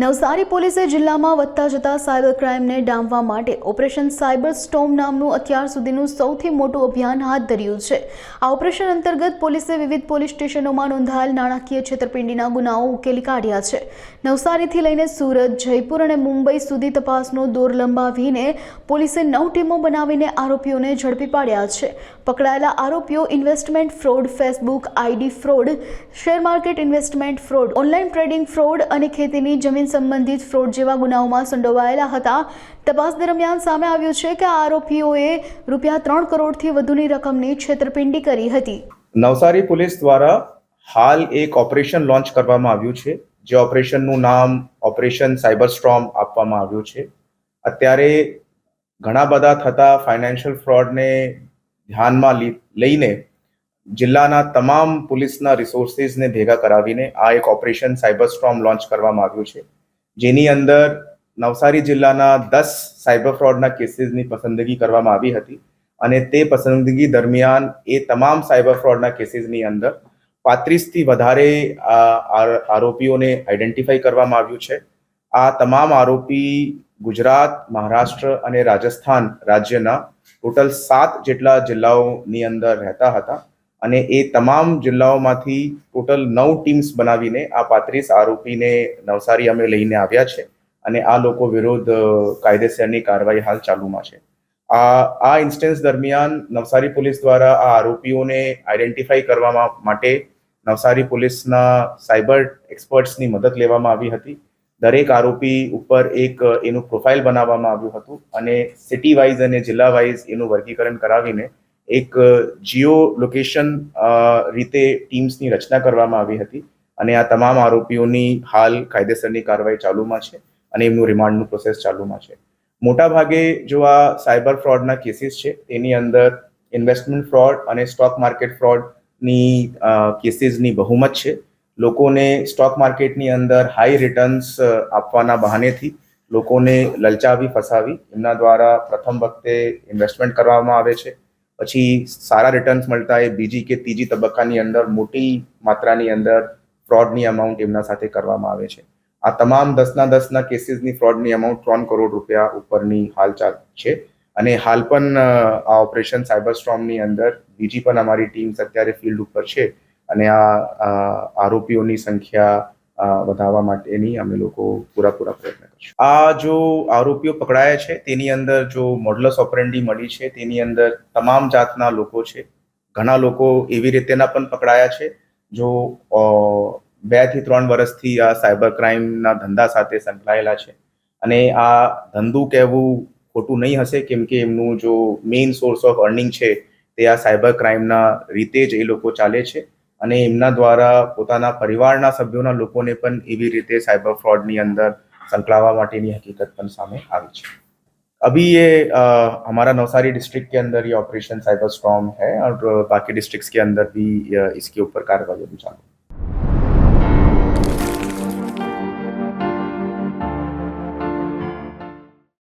નવસારી પોલીસે જિલ્લામાં વધતા જતા સાયબર ક્રાઇમને ડામવા માટે ઓપરેશન સાયબર સ્ટોમ નામનું અત્યાર સુધીનું સૌથી મોટું અભિયાન હાથ ધર્યું છે. આ ઓપરેશન અંતર્ગત પોલીસે વિવિધ પોલીસ સ્ટેશનોમાં નોંધાયેલ નાણાકીય છેતરપિંડીના ગુનાઓ ઉકેલી કાઢ્યા છે. નવસારીથી લઈને સુરત, જયપુર અને મુંબઈ સુધી તપાસનો દોર લંબાવીને પોલીસે નવ ટીમો બનાવીને આરોપીઓને ઝડપી પાડ્યા છે. પકડાયેલા આરોપીઓ investment fraud, Facebook, ID fraud, share market investment fraud, online trading fraud અને ખેતીની જમીન સંબંધિત ફ્રોડ જેવા ગુનાઓમાં સંડોવાયેલા હતા. તપાસ દરમિયાન સામે આવ્યું છે કે આરોપીઓએ રૂપિયા ત્રણ કરોડથી વધુની રકમની છેતરપિંડી કરી હતી. નવસારી પોલીસ દ્વારા હાલ એક ઓપરેશન લોન્ચ કરવામાં આવ્યું છે, જે ઓપરેશનનું નામ ઓપરેશન સાયબર સ્ટ્રોમ આપવામાં આવ્યું છે. અત્યારે ઘણા બધા થતા ફાઇનાન્શિયલ ફ્રોડને ધ્યાનમાં લઈને જિલ્લાના તમામ પોલીસના રિસોર્સિસને ભેગા કરાવીને આ એક ઓપરેશન સાયબર સ્ટ્રોમ લોન્ચ કરવામાં આવ્યું છે. જેની અંદર નવસારી જિલ્લાના દસ સાયબર ફ્રોડના કેસીસની પસંદગી કરવામાં આવી હતી અને તે પસંદગી દરમિયાન એ તમામ સાયબર ફ્રોડના કેસીસની અંદર પાંત્રીસથી વધારે આરોપીઓને આઈડેન્ટિફાઈ કરવામાં આવ્યું છે. આ તમામ આરોપી ગુજરાત, મહારાષ્ટ્ર અને રાજસ્થાન રાજ્યના ટોટલ સાત જેટલા જિલ્લાઓની અંદર રહેતા હતા. અને એ તમામ જિલ્લાઓમાંથી ટોટલ નવ ટીમ્સ બનાવીને આ પાંત્રીસ આરોપીને નવસારી અમે લઈને આવ્યા છે અને આ લોકો વિરુદ્ધ કાયદેસરની કાર્યવાહી હાલ ચાલુમાં છે. આ આ ઇન્સ્ટન્સ દરમિયાન નવસારી પોલીસ દ્વારા આ આરોપીઓને આઈડેન્ટિફાઈ કરવા માટે નવસારી પોલીસના સાયબર એક્સપર્ટ્સની મદદ લેવામાં આવી હતી. દરેક આરોપી ઉપર એક એનું પ્રોફાઇલ બનાવવામાં આવ્યું હતું અને સિટી વાઇઝ અને જિલ્લા વાઇઝ એનું વર્ગીકરણ કરાવીને એક જીઓ લોકેશન રીતે ટીમ્સની રચના કરવામાં આવી હતી અને આ તમામ આરોપીઓની હાલ કાયદેસરની કાર્યવાહી ચાલુમાં છે અને એમનું રિમાન્ડનું પ્રોસેસ ચાલુમાં છે. મોટા ભાગે જો આ સાયબર ફ્રોડના કેસીસ છે, તેની અંદર ઇન્વેસ્ટમેન્ટ ફ્રોડ અને સ્ટોક માર્કેટ ફ્રોડની કેસીસની બહુમત છે. લોકોને સ્ટોક માર્કેટની અંદર હાઈ રિટર્ન્સ આપવાના બહાનેથી લોકોને લલચાવી, ફસાવી એમના દ્વારા પ્રથમ વખતે ઇન્વેસ્ટમેન્ટ કરવામાં આવે છે. પછી સારા રિટર્ન્સ મળતા એ બીજી કે ત્રીજી તબક્કાની અંદર મોટી માત્રાની અંદર ફ્રોડની અમાઉન્ટ એમના સાથે કરવામાં આવે છે. આ તમામ દસના દસના કેસીસની ફ્રોડની અમાઉન્ટ ત્રણ કરોડ રૂપિયા ઉપરની હાલ ચાલ છે. અને હાલ પણ આ ઓપરેશન સાયબર સ્ટ્રોમની અંદર બીજી પણ અમારી ટીમ્સ અત્યારે ફિલ્ડ ઉપર છે. અને આ આરોપીઓની સંખ્યા વધારવા માટેની અમે લોકો પૂરા પૂરા પ્રયત્ન કરશું. આ જો આરોપીઓ પકડાયા છે, તેની અંદર જો મોડલસ ઓપરેન્ડી મળી છે, તેની અંદર તમામ જાતના લોકો છે. ઘણા લોકો એવી રીતેના પણ પકડાયા છે, જો બેથી ત્રણ વર્ષથી આ સાયબર ક્રાઇમના ધંધા સાથે સંકળાયેલા છે. અને આ ધંધું કહેવું ખોટું નહીં હશે, કેમ કે એમનું જો મેઇન સોર્સ ઓફ અર્નિંગ છે, તે આ સાયબર ક્રાઇમના રીતે જ એ લોકો ચાલે છે. અને એમના દ્વારા પોતાના પરિવારના સભ્યોના લોકોને પણ એવી રીતે સાયબર ફ્રોડની અંદર સંકળાવા માટેની હકીકત પણ સામે આવી છે अभी ये आ, हमारा नवसारी डिस्ट्रिक्ट के अंदर ये ऑपरेशन साइबर स्टॉम है और बाकी डिस्ट्रिक्ट्स के अंदर भी इसके ऊपर कार्रवाई अभी चालू